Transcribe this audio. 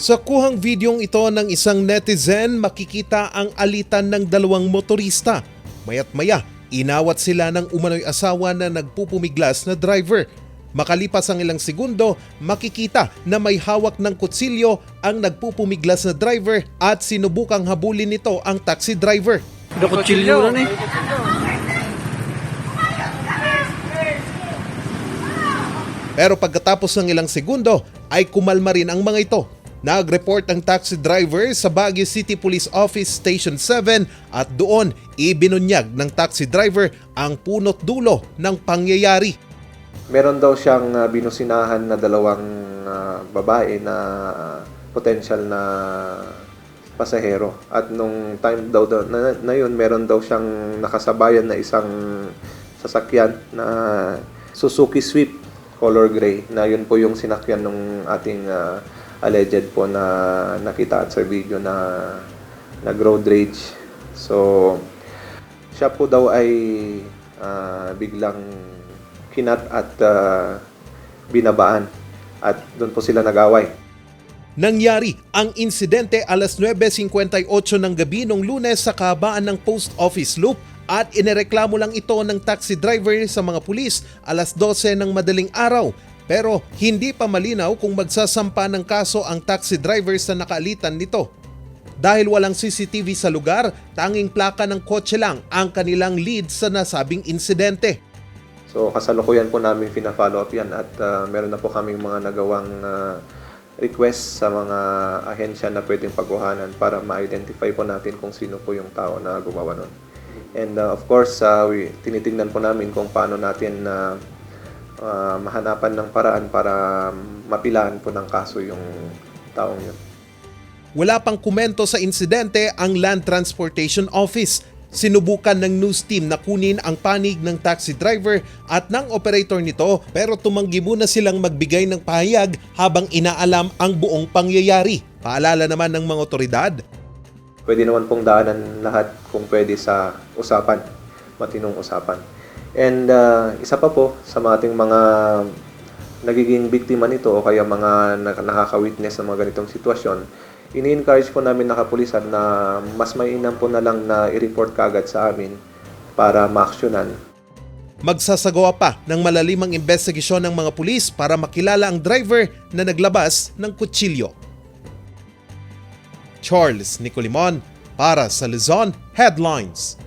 Sa kuhang videong ito ng isang netizen, makikita ang alitan ng dalawang motorista. Mayat maya, inawat sila ng umano'y asawa na nagpupumiglas na driver. Makalipas ang ilang segundo, makikita na may hawak ng kutsilyo ang nagpupumiglas na driver at sinubukang habulin nito ang taxi driver. Nakutsilyo na ni. Pero pagkatapos ng ilang segundo ay kumalma rin ang mga ito. Nag-report ang taxi driver sa Baguio City Police Office Station 7 at doon ibinunyag ng taxi driver ang punot dulo ng pangyayari. Meron daw siyang ah, binusinahan na dalawang ah, babae na potential na pasahero. At nung time daw, daw na, na yun, meron daw siyang nakasabayan na isang sasakyan na Suzuki Swift color gray na yun po yung sinakyan ng ating ah, alleged po na nakita sa video na nag road rage. So, siya po daw ay ah, biglang kinat at ah, binabaan at doon po sila nag-away. Nangyari ang insidente alas 9.58 ng gabi nung lunes sa kabaan ng post office loop at inireklamo lang ito ng taxi driver sa mga pulis alas 12 ng madaling araw. Pero hindi pa malinaw kung magsasampa ng kaso ang taxi driver sa nakaalitan nito. Dahil walang CCTV sa lugar, tanging plaka ng kotse lang ang kanilang lead sa nasabing insidente. So kasalukuyan po namin fina-follow up yan at ah, meron na po kaming mga nagawang ah, request sa mga ahensya na pwedeng pagkuhanan para ma-identify po natin kung sino po yung tao na gumawa nun. And ah, of course, ah, we, tinitingnan po namin kung paano natin na ah, mahanapan ng paraan para mapilaan po ng kaso yung taong yun. Wala pang komento sa insidente ang Land Transportation Office. Sinubukan ng news team na kunin ang panig ng taxi driver at ng operator nito pero tumanggi muna silang magbigay ng pahayag habang inaalam ang buong pangyayari. Paalala naman ng mga otoridad, pwede naman pong daanan lahat kung pwede sa usapan, matinong usapan. And uh, isa pa po sa ating mga nagiging biktima nito o kaya mga nak- nakaka-witness ng mga ganitong sitwasyon, ini-encourage po namin na kapulisan na mas mainam po na lang na i-report kagad sa amin para ma-actionan magsasagawa pa ng malalimang investigasyon ng mga pulis para makilala ang driver na naglabas ng kutsilyo. Charles Nicolimon para sa Luzon Headlines.